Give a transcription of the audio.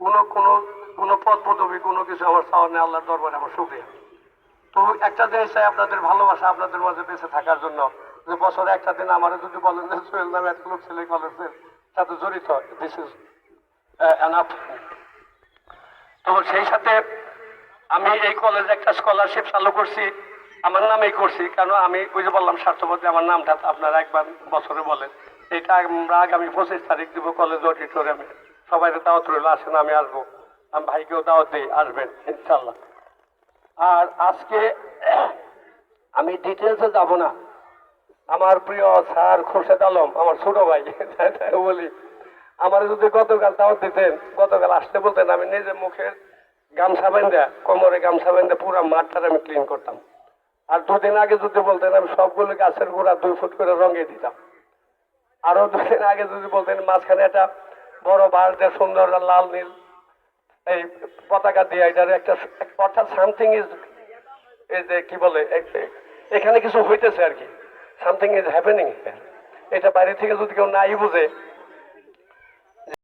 কোনো কোনো কোনো পদ পদবি কোনো কিছু আমার চাওয়া নেই, আল্লাহর দরবারে আমার শুক্রিয়া। তো একটা জিনিস চাই, আপনাদের ভালোবাসা আপনাদের মাঝে বেঁচে থাকার জন্য। যে বছরে একটা দিন আমার যদি বলেন যে, সোহেল নামে এক লোক ছেলে কলেজের সাথে জড়িত দিস ইজ এনাফ তো সেই সাথে আমি এই কলেজে একটা স্কলারশিপ চালু করছি, আমার নামেই করছি কারণ আমি ওই যে বললাম স্বার্থপতি আমার নামটা আপনারা একবার বছরে বলেন। এটা আমরা আগামী পঁচিশ তারিখ দিব কলেজ অডিটোরিয়ামে সবাই দাওয়াত রইল, আসেন, আমি আসব। আমি ভাইকেও দাওয়াত দিই, আসবেন ইনশাল্লাহ আর আজকে আমি ডিটেলসে যাব না। আমার প্রিয় স্যার খোরশেদ আলম, আমার ছোট ভাই বলি। আমার যদি গতকাল দাওয়াত দিতেন, গতকাল আসতে বলতেন, আমি নিজে মুখের গামছা বেঁধে, কোমরে গামছা বেঁধে পুরো মাঠটা আমি ক্লিন করতাম। আর দুদিন আগে যদি বলতেন, আমি সবগুলো গাছের গোড়া দুই ফুট করে রঙিয়ে দিতাম। আরও দুদিন আগে যদি বলতেন, মাঝখানে একটা বড় বাঁশ সুন্দর লাল নীল, এই পতাকা দিয়ে এটার একটা অর্থাৎ সামথিং ইজ এই যে কি বলে এখানে কিছু হইতেছে আর কি। সামথিং ইজ হ্যাপেনিং এটা বাইরে থেকে যদি কেউ নাই বুঝে